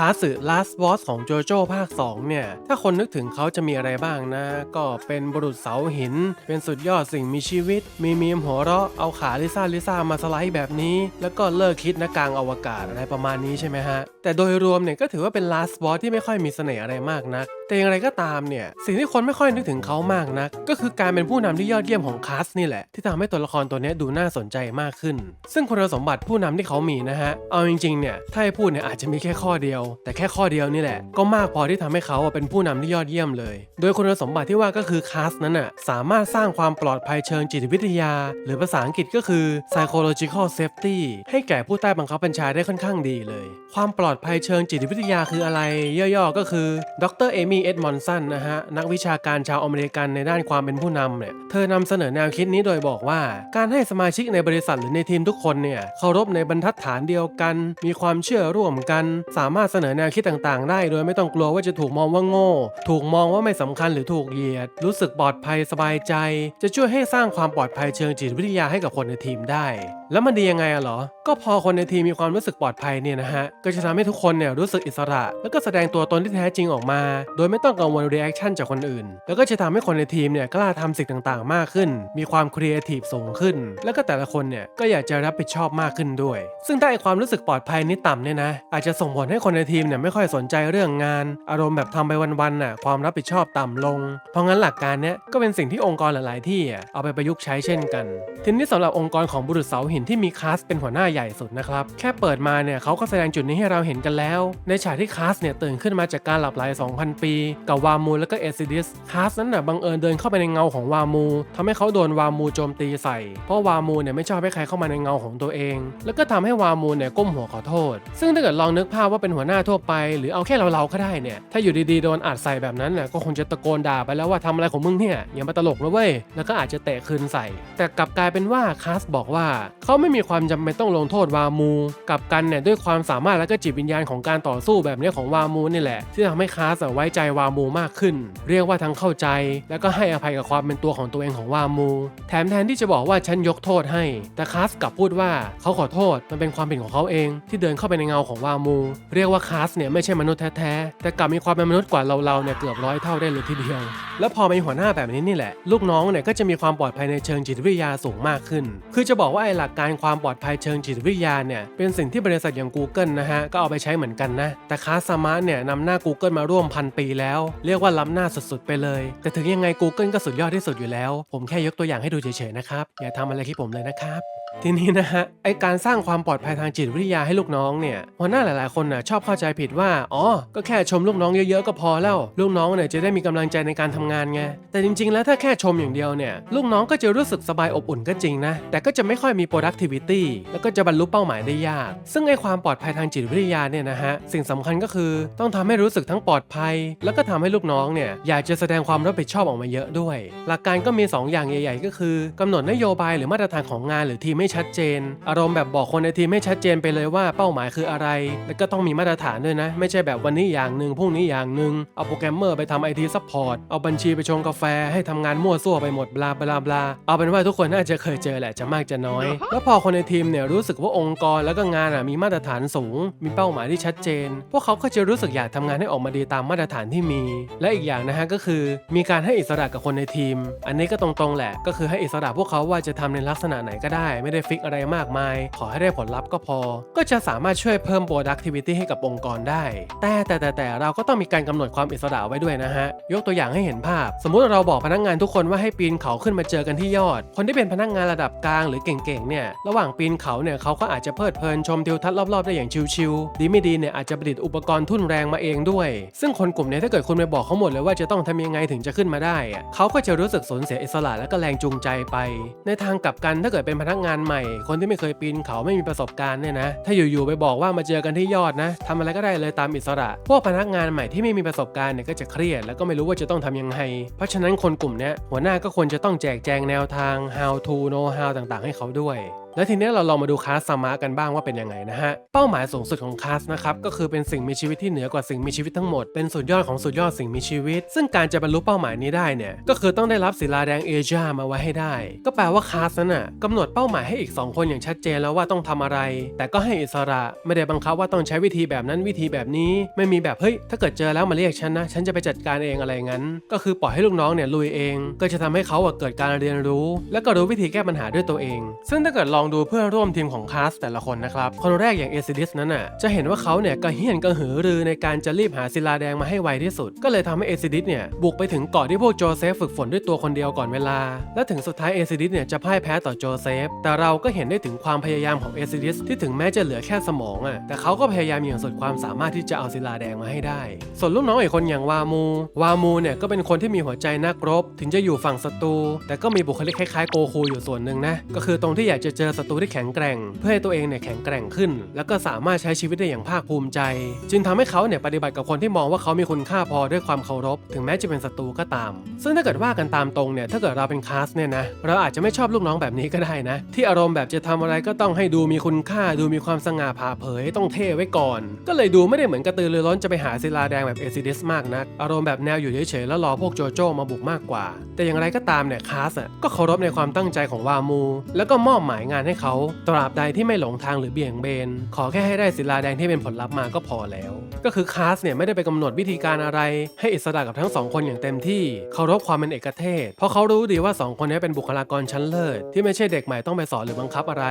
คาสึ Last Boss ของโจโจ้ภาค 2 เนี่ย ถ้าคนนึกถึงเขาจะมีอะไรบ้างนะ ก็เป็นบุรุษเสาหิน เป็นสุดยอดสิ่งมีชีวิต มีมีมหัวเราะ เอาขาลิซ่าลิซ่ามาสไลด์แบบนี้ แล้วก็เลิกคิดนะกลางอวกาศอะไรประมาณนี้ใช่ไหมฮะแต่โดยรวมเนี่ยก็ถือว่าเป็น Last Boss ที่ไม่ค่อยมีเสน่ห์อะไรมากนัก แต่อย่างไรก็ตามเนี่ย สิ่งที่คนไม่ค่อยนึกถึงเขามากนัก ก็คือการเป็นผู้นำที่ยอดเยี่ยมของคาสนี่แหละ ที่ทำให้ตัวละครตัวนี้ดูน่าสนใจมากขึ้น ซึ่งคุณสมบัติผู้นำที่เขามีนะฮะ เอาจริงๆเนี่ย ถ้าให้พูดเนี่ยอาจจะมีแค่ข้อเดียว แต่แค่ข้อเดียวนี่แหละ ก็มากพอที่ทำให้เขาเป็นผู้นำที่ยอดเยี่ยมเลย โดยคุณสมบัติที่ว่าก็คือคาสนั้นน่ะสามารถสร้างความปลอดภัยเชิงจิตวิทยา หรือภาษาอังกฤษก็คือ psychological safety ให้แก่ผู้ใต้บังคับบัญชาได้ค่อนข้างดีเลย ความปลอดอดภัยเชิงจิตวิทยาคืออะไร ย่อๆ ก็คือ ดรเอมี่เอ็ดมอนสันนะฮะ นักวิชาการชาวอเมริกันในด้านความเป็นผู้นำเนี่ย เธอนำเสนอแนวคิดนี้โดยบอกว่า การให้สมาชิกในบริษัทหรือในทีมทุกคนเนี่ย เคารพในบรรทัดฐานเดียวกัน มีความเชื่อร่วมกัน สามารถเสนอแนวคิดต่างๆ ได้ โดยไม่ต้องกลัวว่าจะถูกมองว่าโง่ ถูกมองว่าไม่สำคัญหรือถูกเหยียด รู้สึกปลอดภัยสบายใจ จะช่วยให้สร้างความปลอดภัยเชิงจิตวิทยาให้กับคนในทีมได้ แล้วมันดียังไงอะเหรอ ก็พอคนในทีมมีความรู้สึกปลอดภัยเนี่ยนะฮะ ก็จะทำให้ทุกคนเนี่ยรู้สึกอิสระ แล้วก็แสดงตัวตนที่แท้จริงออกมา โดยไม่ต้องกังวลรีแอคชั่นจากคนอื่น แล้วก็จะทำให้คนในทีมเนี่ยกล้าทำสิ่งต่างๆ มากขึ้น มีความครีเอทีฟสูงขึ้น แล้วก็แต่ละคนเนี่ยก็อยากจะรับผิดชอบมากขึ้นด้วย ซึ่งถ้าไอความรู้สึกปลอดภัยนี้ต่ำเนี่ยนะอาจจะส่งผลให้คนในทีมเนี่ยไม่ค่อยสนใจเรื่องงาน อารมณ์แบบทำไปวันๆน่ะความรับผิดชอบต่ำลง เพราะงั้นหลักการเนี้ยก็เป็นสิ่งที่องค์กรหลายๆ ที่อะเอาไปประยุกต์ใช้เช่นกัน ทีนี้สำหรับองค์กรของบุรุษเสาหินที่มีคาสเป็นหัวหน้าใหญ่สุดนะครับแค่เปิดมาเนี่ยเขาก็แสดงจุดนี้ให้เราเห็นกันแล้ว ในฉากที่คาสเนี่ยตื่นขึ้นมาจากการหลับไหล2,000 ปี กับวามูแล้วก็เอซิดิสคาสนั้นน่ะบังเอิญเดินเข้าไปในเงาของวามูทำให้เขาโดนวามูโจมตีใส่ เพราะวามูเนี่ยไม่ชอบให้ใครเข้ามาในเงาของตัวเอง แล้วก็ทำให้วามูเนี่ยก้มหัวขอโทษ ซึ่งถ้าเกิดลองนึกภาพว่าเป็นหัวหน้าทั่วไป หรือเอาแค่เราๆก็ได้เนี่ยถ้าอยู่ดีๆโดนอัดใส่แบบนั้นน่ะก็คงจะตะโกนด่าไปแล้วว่าทำอะไรของมึงเนี่ยอย่ามาตลกนะเว้ยแล้วก็อาจจะเตะคืนใส่ แต่กลับกลายเป็นว่าคาสบอกว่า เขาไม่มีความจำเป็นต้องลงโทษวามูกับกันเนี่ยด้วยความสามารถและก็จิตวิญญาณของการต่อสู้แบบนี้ของวามูนี่แหละ ที่ทำให้คาสไว้ใจวามูมากขึ้น เรียกว่าทั้งเข้าใจ แล้วก็ให้อภัยกับความเป็นตัวของตัวเองของวามู แถมแทนที่จะบอกว่าฉันยกโทษให้ แต่คาสกลับพูดว่าเขาขอโทษมันเป็นความผิดของเขาเอง ที่เดินเข้าไปในเงาของวามู เรียกว่าคาสเนี่ยไม่ใช่มนุษย์แท้ๆแต่กลับมีความเป็นมนุษย์กว่าเราๆเนี่ยเกือบร้อยเท่าได้เลยทีเดียวแล้วพอเป็นหัวหน้าแบบนี้นี่แหละ ลูกน้องเนี่ยก็จะมีความปลอดภัยในเชิงจิตวิทยาสูงมากขึ้น คือจะบอกว่าไอ้หลักการความปลอดภัยเชิงจิตวิทยาเนี่ยเป็นสิ่งที่บริษัทอย่าง Google นะฮะก็เอาไปใช้เหมือนกันนะ แต่คาสมาร์ทเนี่ยนำหน้า Google มาร่วมพันปีแล้ว เรียกว่าล้ำหน้าสุดๆ ไปเลย แต่ถึงยังไง Google ก็สุดยอดที่สุดอยู่แล้ว ผมแค่ยกตัวอย่างให้ดูเฉยๆนะครับ อย่าทำอะไรที่ผมเลยนะครับ ทีนี้นะฮะไอการสร้างความปลอดภัยทางจิตวิทยาให้ลูกน้องเนี่ยหัวหน้าหลายๆคนน่ะชอบเข้าใจผิดว่าอ๋อก็แค่ชมลูกน้องเยอะๆก็พอแล้วลูกน้องเนี่ยจะได้มีกำลังใจในการทำงานไงแต่จริงๆ แล้วถ้าแค่ชมอย่างเดียวเนี่ยลูกน้องก็จะรู้สึกสบายอบอุ่นก็จริงนะแต่ก็จะไม่ค่อยมี productivity แล้วก็จะบรรลุเป้าหมายได้ยาก ซึ่งไอความปลอดภัยทางจิตวิทยาเนี่ยนะฮะสิ่งสำคัญก็คือต้องทำให้รู้สึกทั้งปลอดภัย แล้วก็ทำให้ลูกน้องเนี่ยอยากจะแสดงความรับผิดชอบออกมาเยอะด้วย หลักการก็มีสองอย่างใหญ่ ๆ ก็คือกำหนดนโยบายหรือมาตรฐานของงานหรือทีมไม่ชัดเจน อารมณ์แบบบอกคนในทีมไม่ชัดเจนไปเลยว่าเป้าหมายคืออะไร แล้วก็ต้องมีมาตรฐานด้วยนะ ไม่ใช่แบบวันนี้อย่างหนึ่งพรุ่งนี้อย่างหนึ่งเอาโปรแกรมเมอร์ไปทำไอทีซัพพอร์ตเอาบัญชีไปชงกาแฟให้ทำงานมั่วซั่วไปหมดบลาบลาบลาเอาเป็นว่าทุกคนน่าจะเคยเจอแหละจะมากจะน้อย แล้วพอคนในทีมเนี่ยรู้สึกว่าองค์กรแล้วก็งานอะมีมาตรฐานสูง มีเป้าหมายที่ชัดเจน พวกเขาก็จะรู้สึกอยากทำงานให้ออกมาดีตามมาตรฐานที่มี และอีกอย่างนะฮะก็คือ มีการให้อิสระกับคนในทีม อันนี้ก็ตรงๆแหละก็คือให้อิสระพวกเขาว่าจะทำในลักษณะไหนก็ได้ไม่ได้ฟิกอะไรมากมาย ขอให้ได้ผลลัพธ์ก็พอ ก็จะสามารถช่วยเพิ่ม productivity ให้กับองค์กรได้ แต่แต่แต่แต่เราก็ต้องมีการกำหนดความอิสระไว้ด้วยนะฮะ ยกตัวอย่างให้เห็นภาพ สมมุติเราบอกพนักงานทุกคนว่าให้ปีนเขาขึ้นมาเจอกันที่ยอด คนที่เป็นพนักงานระดับกลางหรือเก่งๆเนี่ยระหว่างปีนเขาเนี่ยเขาก็อาจจะเพลิดเพลินชมทิวทัศน์รอบๆได้อย่างชิวๆดีไม่ดีเนี่ยอาจจะประดิษฐ์อุปกรณ์ทุ่นแรงมาเองด้วย ซึ่งคนกลุ่มนี้ถ้าเกิดคุณไปบอกเขาหมดเลยว่าจะต้องทำยังไงถึงจะขึ้นมาได้เขาก็จะรู้สึกสูญเสียอิสระและก็แรงจูงใจไป ในทางกลับกันถ้าเกิดเป็นพนักงานใหม่ คนที่ไม่เคยปีนเขาไม่มีประสบการณ์เนี่ยนะ ถ้าอยู่ๆไปบอกว่ามาเจอกันที่ยอดนะทำอะไรก็ได้เลยตามอิสระ พวกพนักงานใหม่ที่ไม่มีประสบการณ์เนี่ยก็จะเครียดแล้วก็ไม่รู้ว่าจะต้องทำยังไง เพราะฉะนั้นคนกลุ่มนี้หัวหน้าก็ควรจะต้องแจกแจงแนวทาง how to know how ต่างๆ ให้เขาด้วย แล้วทีนี้เราลองมาดูคาสซามะกันบ้างว่าเป็นยังไงนะฮะ เป้าหมายสูงสุดของคาสนะครับก็คือเป็นสิ่งมีชีวิตที่เหนือกว่าสิ่งมีชีวิตทั้งหมด เป็นสุดยอดของสุดยอดสิ่งมีชีวิต ซึ่งการจะบรรลุเป้าหมายนี้ได้เนี่ยก็คือต้องได้รับศิลาแดงเอเชียมาไว้ให้ได้ ก็แปลว่าคาสนั้นน่ะกำหนดเป้าหมายให้อีก 2 คนอย่างชัดเจนแล้วว่าต้องทำอะไร แต่ก็ให้อิสระไม่ได้บังคับว่าต้องใช้วิธีแบบนั้นวิธีแบบนี้ ไม่มีแบบเฮ้ยถ้าเกิดเจอแล้วมาเรียกฉันนะฉันจะไปจัดการเองอะไรงั้น ก็คือปล่อยให้ลูกน้องเนี่ยลุยเอง ก็จะทำให้เขาเกิดการเรียนรู้ และก็รู้วิธีแก้ปัญหาด้วยตัวเอง ซึ่งถ้าเกิดลองดูเพื่อนร่วมทีมของคาสแต่ละคนนะครับ คนแรกอย่างเอซิดิสนั้นน่ะจะเห็นว่าเขาเนี่ยกระเฮี้ยนกระหือรือในการจะรีบหาศิลาแดงมาให้ไวที่สุด ก็เลยทำให้เอซิดิสเนี่ยบุกไปถึงเกาะที่พวกโจเซฟฝึกฝนด้วยตัวคนเดียวก่อนเวลา และถึงสุดท้ายเอซิดิสเนี่ยจะพ่ายแพ้ต่อโจเซฟ แต่เราก็เห็นได้ถึงความพยายามของเอซิดิสที่ถึงแม้จะเหลือแค่สมองอะแต่เขาก็พยายามอย่างสุดความสามารถที่จะเอาศิลาแดงมาให้ได้ ส่วนลูกน้องอีกคนอย่างวามู วามูเนี่ยก็เป็นคนที่มีหัวใจนักรบ ถึงจะอยู่ฝั่งศัตรูแต่ก็มีบุคลิกคล้ายๆโกคูอยู่ส่วนหนึ่งนะก็คือตรงที่อยากจะเจอศัตรูที่แข็งแกร่ง เพื่อให้ตัวเองเนี่ยแข็งแกร่งขึ้น แล้วก็สามารถใช้ชีวิตได้อย่างภาคภูมิใจ จึงทำให้เขาเนี่ยปฏิบัติกับคนที่มองว่าเขามีคุณค่าพอด้วยความเคารพ ถึงแม้จะเป็นศัตรูก็ตาม ซึ่งถ้าเกิดว่ากันตามตรงเนี่ยถ้าเกิดเราเป็นคาสเนี่ยนะเราอาจจะไม่ชอบลูกน้องแบบนี้ก็ได้นะ ที่อารมณ์แบบจะทำอะไรก็ต้องให้ดูมีคุณค่า ดูมีความสง่าผ่าเผยต้องเท่ไว้ก่อน ก็เลยดูไม่ได้เหมือนกระตือรือร้นจะไปหาศิลาแดงแบบเอซิดิสมากนักอารมณ์แบบแนวอยู่เฉยๆแล้วรอพวกโจโจ้มาบุกมากกว่า แต่อย่างไรก็ตามเนี่ยคาสอะก็เคารพในความตั้งใจของวามู แล้วก็มอบหมายงานให้เขาตราบใดที่ไม่หลงทางหรือเบี่ยงเบน ขอแค่ให้ได้ศิลาแดงที่เป็นผลลัพธ์มาก็พอแล้ว ก็คือคาสเนี่ยไม่ได้ไปกำหนดวิธีการอะไรให้อิสระกับทั้งสองคนอย่างเต็มที่เคารพความเป็นเอกเทศ เพราะเขารู้ดีว่าสองคนนี้เป็นบุคลากรชั้นเลิศที่ไม่ใช่เด็กใหม่ต้องไปสอนหรือบังคับอะไร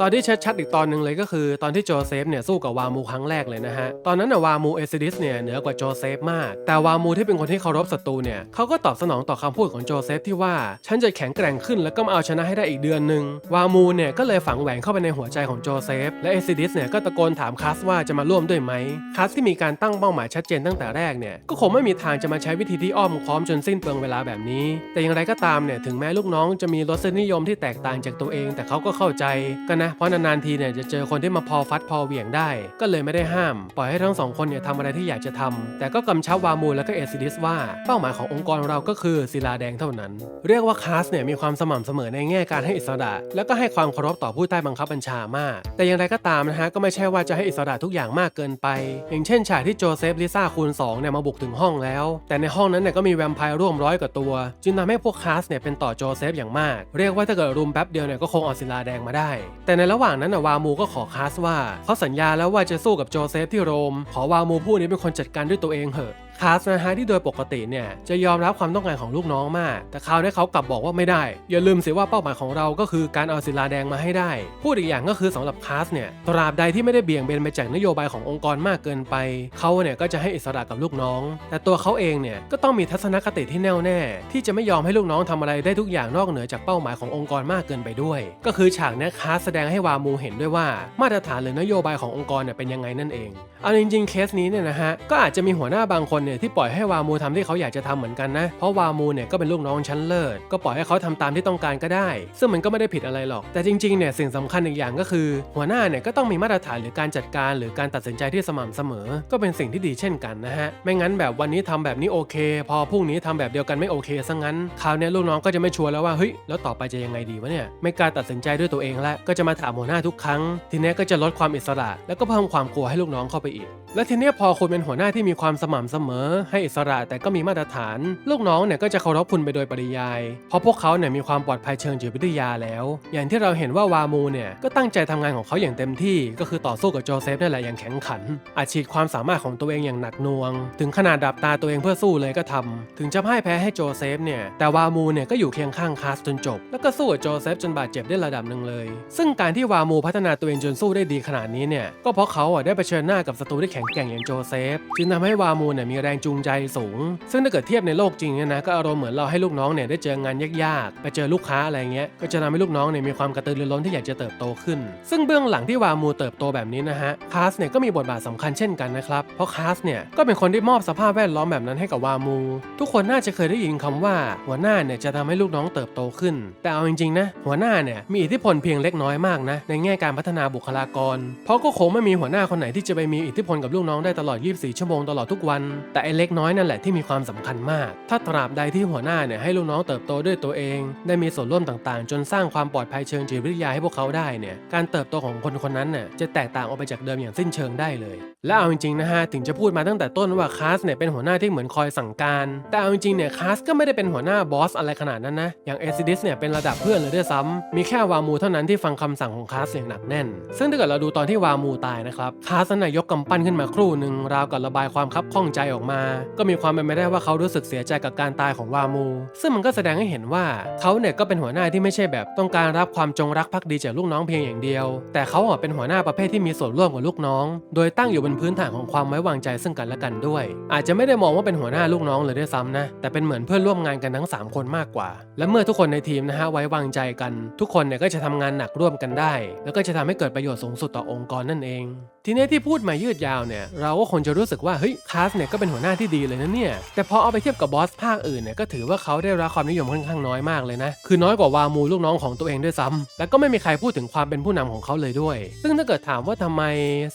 ตอนที่ชัดๆอีกตอนหนึ่งเลยก็คือ ตอนที่โจเซฟเนี่ยสู้กับวามูครั้งแรกเลยนะฮะตอนนั้นน่ะวามูเอซิดิสเนี่ยเหนือกว่าโจเซฟมาก แต่วามูที่เป็นคนที่เคารพศัตรูเนี่ยเขาก็ตอบสนองต่อคำพูดของโจเซฟที่ว่าฉันจะแข็งแกร่งขึ้นแล้วก็มาเอาชนะให้ได้อีกเดือนหนึ่งวามูเนี่ยก็เลยฝังแหวนเข้าไปในหัวใจของโจเซฟ และเอซิดิสเนี่ยก็ตะโกนถามคัสว่าจะมาร่วมด้วยไหมคัสที่มีการตั้งเป้าหมายชัดเจนตั้งแต่แรกเนี่ยก็คงไม่มีทางจะมาใช้วิธีที่อ้อมค้อมจนสิ้นเปลืองเวลาแบบนี้ แต่อย่างไรก็ตามเนี่ยถึงแม้ลูกน้องจะมีรสนิยมที่แตกต่างจากตัวเอง แต่เขาก็เข้าใจกันนะเพราะนานๆทีเนี่ยจะเจอคนที่มาพอฟัดพอเหวี่ยงได้ ก็เลยไม่ได้ห้าม ปล่อยให้ทั้งสองคนเนี่ยทำอะไรที่อยากจะทำแต่ก็กำชับวามูลและก็เอซิดิสว่าเป้าหมายขององค์กรเราก็คือศิลาแดงเท่านั้น เรียกว่าคาสเนี่ยมีความสม่ำเสมอในแง่การให้อิสระ แล้วก็ให้ความเคารพต่อผู้ใต้บังคับบัญชามาก แต่อย่างไรก็ตามนะฮะก็ไม่ใช่ว่าจะให้อิสระทุกอย่างมากเกินไป อย่างเช่นฉากที่โจเซฟลิซ่าคูณ2เนี่ยมาบุกถึงห้องแล้ว แต่ในห้องนั้นเนี่ยก็มีแวมไพร์ร่วมร้อยกว่าตัว จึงทำให้พวกคาสเนี่ยเป็นต่อโจเซฟอย่างมาก เรียกว่าถ้าเกิดรุมแป๊บเดียวเนี่ยก็คงเอาศิลาแดงมาได้ แต่ในระหว่างนั้นน่ะวามูก็ขอคาสว่าเขาสัญญาแล้วว่าจะสู้กับโจเซฟที่โรม ขอวามูผู้นี้เป็นคนจัดการด้วยตัวเองเถอะ คาสนะฮะที่โดยปกติเนี่ยจะยอมรับความต้องการของลูกน้องมาก แต่คราวนี้เขากลับบอกว่าไม่ได้ อย่าลืมเสิว่าเป้าหมายของเราก็คือการเอาศิลาแดงมาให้ได้ พูดอีกอย่างก็คือสำหรับคาสเนี่ยตราบใดที่ไม่ได้เบี่ยงเบนไปจากนโยบายขององค์กรมากเกินไป เขาเนี่ยก็จะให้อิสระกับลูกน้อง แต่ตัวเขาเองเนี่ยก็ต้องมีทัศนคติที่แน่วแน่ ที่จะไม่ยอมให้ลูกน้องทำอะไรได้ทุกอย่างนอกเหนือจากเป้าหมายขององค์กรมากเกินไปด้วย ก็คือฉากนี้คาสแสดงให้วามูเห็นด้วยว่ามาตรฐานหรือนโยบายขององค์กรเนี่ยเป็นยังไงนั่นเองเอาจริงๆเคสนี้เนี่ยนะฮะก็อาจจะมีหัวหน้าบางคนเนี่ยที่ปล่อยให้วามูทำที่เขาอยากจะทำเหมือนกันนะ เพราะวามูเนี่ยก็เป็นลูกน้องชั้นเลิศ ก็ปล่อยให้เขาทำตามที่ต้องการก็ได้ ซึ่งมันก็ไม่ได้ผิดอะไรหรอก แต่จริงๆ เนี่ยสิ่งสำคัญอีกอย่างก็คือ หัวหน้าเนี่ยก็ต้องมีมาตรฐานหรือการจัดการ หรือการตัดสินใจที่สม่ำเสมอ ก็เป็นสิ่งที่ดีเช่นกันนะฮะ ไม่งั้นแบบวันนี้ทำแบบนี้โอเค พอพรุ่งนี้ทำแบบเดียวกันไม่โอเคซะงั้น คราวนี้ลูกน้องก็จะไม่ชัวร์แล้วว่าเฮ้ยแล้วต่อไปจะยังไงดีวะเนี่ย ไม่กล้าตัดสินใจด้วยตัวเองแล้วก็จะมาถามหัวหน้าทุกครั้ง ทีนี้ก็จะลดความอิสระ แล้วก็เพิ่มความกลัวให้ลูกน้องเข้าไปอีก และทีนี้พอคุณเป็นหัวหน้าที่มีความสม่ำเสมอให้อิสระแต่ก็มีมาตรฐาน ลูกน้องเนี่ยก็จะเคารพคุณไปโดยปริยาย เพราะพวกเขาเนี่ยมีความปลอดภัยเชิงจิตวิทยาแล้ว อย่างที่เราเห็นว่าวามูเนี่ยก็ตั้งใจทำงานของเขาอย่างเต็มที่ ก็คือต่อสู้กับโจเซฟนั่นแหละอย่างแข็งขันอาจฉีดความสามารถของตัวเองอย่างหนักหน่วง ถึงขนาดดับตาตัวเองเพื่อสู้เลยก็ทำถึงจะพ่ายแพ้ให้โจเซฟเนี่ยแต่วามูเนี่ยก็อยู่เคียงข้างคาสจนจบ แล้วก็สู้กับโจเซฟจนบาดเจ็บได้ระดับหนึ่งเลย ซึ่งการที่วามูพัฒนาตัวเองจนสู้ได้ดีขนาดนี้เนี่ยก็เพราะเขาอะได้เผชิญหน้ากับศัตรูที่แข็งแกร่งอย่างโจเซฟจึงทำให้วามูเนี่ยมีแรงจูงใจสูง ซึ่งถ้าเกิดเทียบในโลกจริงเนี่ยนะก็อารมณ์เหมือนเราให้ลูกน้องเนี่ยได้เจองานยากๆ ไปเจอลูกค้าอะไรเงี้ยก็จะทำให้ลูกน้องเนี่ยมีความกระตือรือร้นที่อยากจะเติบโตขึ้น ซึ่งเบื้องหลังที่วามูเติบโตแบบนี้นะฮะคาสเนี่ยก็มีบทบาทสำคัญเช่นกันนะครับเพราะคาสเนี่ยก็เป็นคนที่มอบสภาพแวดล้อมแบบนั้นให้กับวามู ทุกคนน่าจะเคยได้ยินคำว่า หัวหน้าเนี่ยจะทำให้ลูกน้องเติบโตขึ้น แต่เอาจริงๆนะหัวหน้าเนี่ยมีอิทธิพลเพียงเล็กน้อยมากนะในแง่การพัฒนาบุคลากร เพราะก็คงไม่มีหัวหน้าคนไหนที่จะไปมีอิทธิพลกับลูกน้องได้ตลอด 24 ชั่วโมงตลอดทุกวันแต่ไอ้เล็กน้อยนั่นแหละที่มีความสำคัญมาก ถ้าตราบใดที่หัวหน้าเนี่ยให้ลูกน้องเติบโตด้วยตัวเอง ได้มีส่วนร่วมต่างๆ จนสร้างความปลอดภัยเชิงจิตวิทยาให้พวกเขาได้เนี่ย การเติบโตของคนคนนั้นน่ะจะแตกต่างออกไปจากเดิมอย่างสิ้นเชิงได้เลย และเอาจริงๆนะฮะถึงจะพูดมาตั้งแต่ต้นว่าคาสเนี่ยเป็นหัวหน้าที่เหมือนคอยสั่งการ แต่เอาจริงๆเนี่ยคาสก็ไม่ได้เป็นหัวหน้าบอสอะไรขนาดนั้นนะ อย่างเอซิดิสเนี่ยเป็นระดับเพื่อนเลยด้วยซ้ำมีแค่วามูเท่านั้นที่ฟังคำสั่งของคาสอย่างหนักแน่น ซึ่งถ้าเกิดเราดูตอนที่วามูตายนะครับคาสน่ะยกกำปั้นขึ้นมาครู่หนึ่งราวกับระบายความคับข้องใจออกมา ก็มีความเป็นไปได้ว่าเขารู้สึกเสียใจกับการตายของวามู ซึ่งมันก็แสดงให้เห็นว่าเขาเนี่ยก็เป็นหัวหน้าที่ไม่ใช่แบบต้องการรับความจงรักภักดีจากลูกน้องเพียงอย่างเดียว แต่เขาเป็นหัวหน้าประเภทที่มีส่วนร่วมกับลูกน้อง โดยตั้งอยู่บนพื้นฐานของความไว้วางใจซึ่งกันและกันด้วย อาจจะไม่ได้มองว่าเป็นหัวหน้าลูกน้องเลยด้วยซ้ำนะ แต่เป็นเหมือนเพื่อนร่วมงานกันทั้ง 3 คนมากกว่า และเมื่อทุกคนในทีมนะฮะไว้วางใจกัน ทุกคนเนี่ยก็จะทำงานหนักร่วมกันได้ แล้วก็จะทำให้เกิดประโยชน์สูงสุดต่อองค์กรนั่นเองทีนี้ที่พูดมายืดยาวเนี่ยเราก็คงจะรู้สึกว่าเฮ้ยคาสเนี่ยก็เป็นหัวหน้าที่ดีเลยนะเนี่ยแต่พอเอาไปเทียบกับบอสภาคอื่นเนี่ยก็ถือว่าเขาได้รับความนิยมค่อนข้างน้อยมากเลยนะคือน้อยกว่าวามูลูกน้องของตัวเองด้วยซ้ำแล้วก็ไม่มีใครพูดถึงความเป็นผู้นำของเขาเลยด้วย ซึ่งถ้าเกิดถามว่าทำไม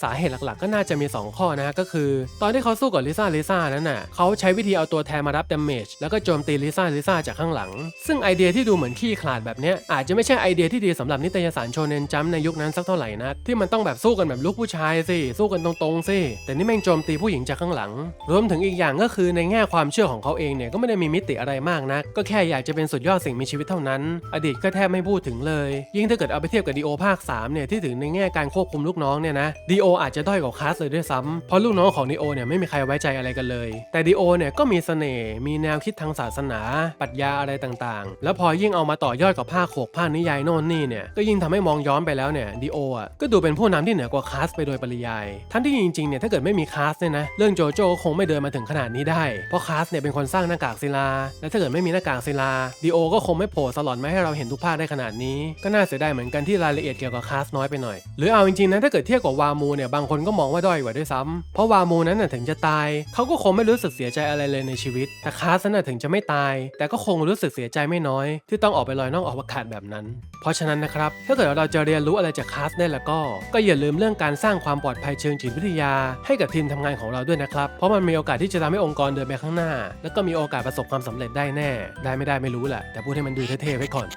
สาเหตุหลักๆ ก็น่าจะมี 2 ข้อนะก็คือ ตอนที่เขาสู้กับลิซ่าลิซ่านั้นน่ะเขาใช้วิธีเอาตัวแทนมารับดาเมจแล้วก็โจมตีลิซ่าลิซ่าจากข้างหลัง ซึ่งไอเดียที่ดูเหมือนขี้ขลาดแบบเนี้ยอาจจะไม่ใช่ไอเดียที่ดีสำหรับนิตยสารโชเนนจัมในยุคนั้นสักเท่าไหร่นะที่มันต้องแบบสู้กันแบบลูกผู้ชายสิ สู้กันตรงๆสิ แต่นี่แม่งโจมตีผู้หญิงจากข้างหลัง รวมถึงอีกอย่างก็คือในแง่ความเชื่อของเขาเองเนี่ยก็ไม่ได้มีมิติอะไรมากนะก็แค่อยากจะเป็นสุดยอดสิ่งมีชีวิตเท่านั้น อดีตก็แทบไม่พูดถึงเลย ยิ่งถ้าเกิดเอาไปเทียบกับดีโอภาค3เนี่ยที่ถึงในแง่การควบคุมลูกน้องเนี่ยนะดีโออาจจะด้อยกว่าคลาสเลยด้วยซ้ำเพราะลูกน้องของดีโอเนี่ยไม่มีใครไว้ใจอะไรกันเลย แต่ดีโอเนี่ยก็มีเสน่ห์มีแนวคิดทางศาสนาปรัชญาอะไรต่างๆ แล้วพอยิ่งเอามาต่อยอดกับภาคโขกภาคนิยายโน่นนี่เนี่ยก็ยิ่งทำให้มองย้อนไปแล้วเนี่ยดีโออะก็ดูเป็นผู้นำที่เหนือกว่าคาสไปโดยปริยาย ทั้งที่จริงๆเนี่ยถ้าเกิดไม่มีคาสเนี่ยนะเรื่องโจโจ้ก็คงไม่เดินมาถึงขนาดนี้ได้ เพราะคาสเนี่ยเป็นคนสร้างหน้ากากศิลา และถ้าเกิดไม่มีหน้ากากศิลาดีโอก็คงไม่โผล่สลอนมาให้เราเห็นทุกภาคได้ขนาดนี้ ก็น่าเสียดายเหมือนกันที่รายละเอียดเกี่ยวกับคาสน้อยไปหน่อย หรือเอาจริงๆนะถ้าเกิดเทียบกับวามูเนี่ยบางคนก็มองว่าด้อยกว่าด้วยซ้ำเพราะวามูนั้นน่ะถึงจะตายเขาก็คงไม่รู้สึกเสียใจอะไรเลยในชีวิตแต่คาสนั้นน่ะถึงจะไม่ตาย แต่ก็คงรู้สึกเสียใจไม่น้อย ที่ต้องออกไปลอยนอกอวกาศแบบนั้น เพราะฉะนั้นนะครับถ้าเกิดเราจะเรียนรู้อะไรจากคาสได้แล้วก็ ก็อย่าลืมเรื่องการสร้างความปลอดภัยเชิงจิตวิทยา ให้กับทีมทำงานของเราด้วยนะครับ เพราะมันมีโอกาสที่จะทำให้องค์กรเดินไปข้างหน้า แล้วก็มีโอกาสประสบความสำเร็จได้แน่ ได้ไม่ได้ไม่รู้แหละแต่พูดให้มันดูเท่ๆไว้ก่อน